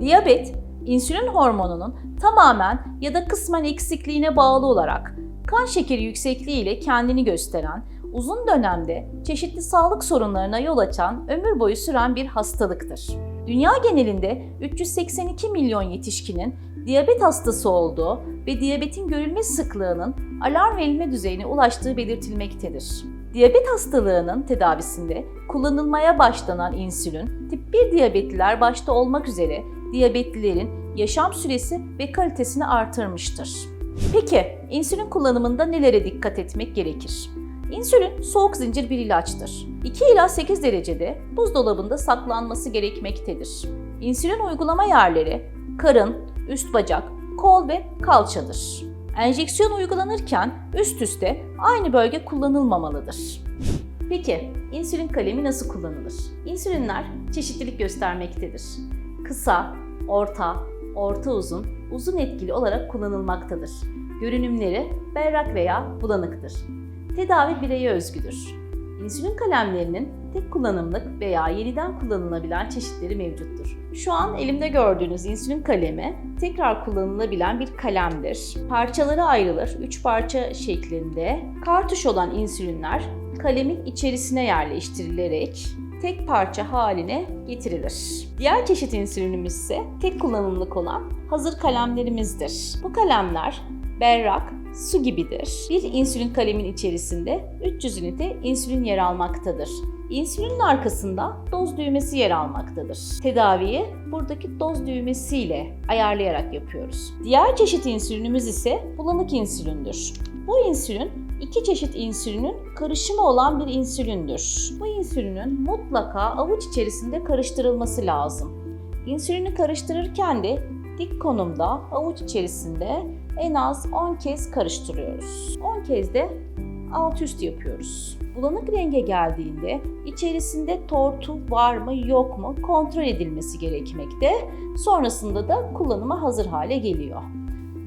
Diyabet, insülin hormonunun tamamen ya da kısmen eksikliğine bağlı olarak kan şekeri yüksekliği ile kendini gösteren, uzun dönemde çeşitli sağlık sorunlarına yol açan, ömür boyu süren bir hastalıktır. Dünya genelinde 382 milyon yetişkinin diyabet hastası olduğu ve diyabetin görülme sıklığının alarm verilme düzeyine ulaştığı belirtilmektedir. Diyabet hastalığının tedavisinde kullanılmaya başlanan insülin, tip 1 diyabetliler başta olmak üzere diyabetlilerin yaşam süresi ve kalitesini artırmıştır. Peki, insülin kullanımında nelere dikkat etmek gerekir? İnsülin soğuk zincir bir ilaçtır. 2 ila 8 derecede buzdolabında saklanması gerekmektedir. İnsülin uygulama yerleri karın, üst bacak, kol ve kalçadır. Enjeksiyon uygulanırken üst üste aynı bölge kullanılmamalıdır. Peki, insülin kalemi nasıl kullanılır? İnsülinler çeşitlilik göstermektedir. Kısa, orta, orta uzun, uzun etkili olarak kullanılmaktadır. Görünümleri berrak veya bulanıktır. Tedavi bireye özgüdür. İnsülin kalemlerinin tek kullanımlık veya yeniden kullanılabilen çeşitleri mevcuttur. Şu an elimde gördüğünüz insülin kalemi tekrar kullanılabilen bir kalemdir. Parçaları ayrılır, 3 parça şeklinde. Kartuş olan insülinler kalemin içerisine yerleştirilerek tek parça haline getirilir. Diğer çeşit insülinimiz ise tek kullanımlık olan hazır kalemlerimizdir. Bu kalemler berrak, su gibidir. Bir insülin kalemin içerisinde 300 ünite insülin yer almaktadır. İnsülinin arkasında doz düğmesi yer almaktadır. Tedaviyi buradaki doz düğmesiyle ayarlayarak yapıyoruz. Diğer çeşit insülinimiz ise bulanık insülindir. Bu insülin iki çeşit insülinin karışımı olan bir insülindir. Bu insülinin mutlaka avuç içerisinde karıştırılması lazım. İnsülini karıştırırken de dik konumda avuç içerisinde en az 10 kez karıştırıyoruz. 10 kez de alt üst yapıyoruz. Bulanık renge geldiğinde içerisinde tortu var mı yok mu kontrol edilmesi gerekmekte. Sonrasında da kullanıma hazır hale geliyor.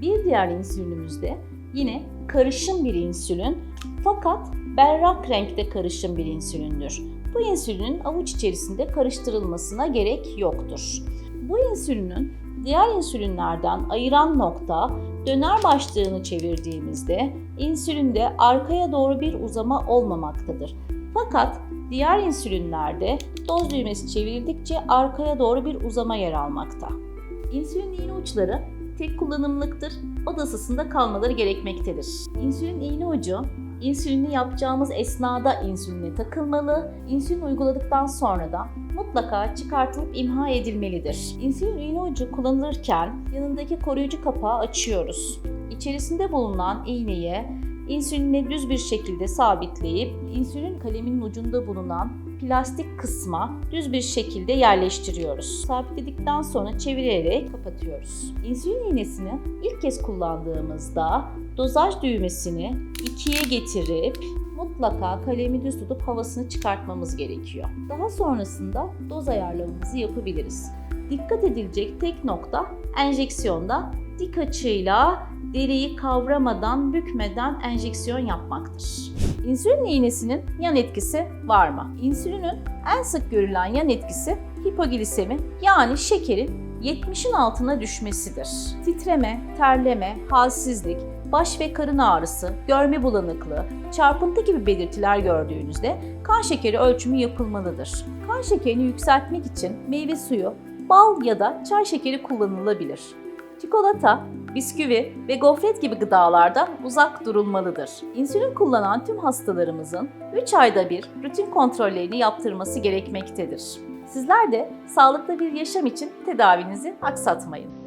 Bir diğer insülinimiz de yine karışım bir insülin fakat berrak renkte karışım bir insülindir. Bu insülinin avuç içerisinde karıştırılmasına gerek yoktur. Bu insülinin diğer insülinlerden ayıran nokta döner başlığını çevirdiğimizde insülinde arkaya doğru bir uzama olmamaktadır. Fakat diğer insülinlerde doz düğmesi çevrildikçe arkaya doğru bir uzama yer almakta. İnsülin iğne uçları tek kullanımlıktır, odasında kalmaları gerekmektedir. İnsülin iğne ucu insülini yapacağımız esnada insüline takılmalı. İnsülin uyguladıktan sonra da mutlaka çıkartılıp imha edilmelidir. İnsülin iğne ucu kullanılırken yanındaki koruyucu kapağı açıyoruz. İçerisinde bulunan iğneyi insülinle düz bir şekilde sabitleyip insülin kaleminin ucunda bulunan plastik kısma düz bir şekilde yerleştiriyoruz. Sabitledikten sonra çevirerek kapatıyoruz. İnsülin iğnesini ilk kez kullandığımızda dozaj düğmesini ikiye getirip mutlaka kalemi düz tutup havasını çıkartmamız gerekiyor. Daha sonrasında doz ayarlamamızı yapabiliriz. Dikkat edilecek tek nokta enjeksiyonda dik açıyla deriyi kavramadan, bükmeden enjeksiyon yapmaktır. İnsülin iğnesinin yan etkisi var mı? İnsülinin en sık görülen yan etkisi hipoglisemi yani şekerin 70'in altına düşmesidir. Titreme, terleme, halsizlik, baş ve karın ağrısı, görme bulanıklığı, çarpıntı gibi belirtiler gördüğünüzde kan şekeri ölçümü yapılmalıdır. Kan şekerini yükseltmek için meyve suyu, bal ya da çay şekeri kullanılabilir. Çikolata, bisküvi ve gofret gibi gıdalardan uzak durulmalıdır. İnsülin kullanan tüm hastalarımızın 3 ayda bir rutin kontrollerini yaptırması gerekmektedir. Sizler de sağlıklı bir yaşam için tedavinizi aksatmayın.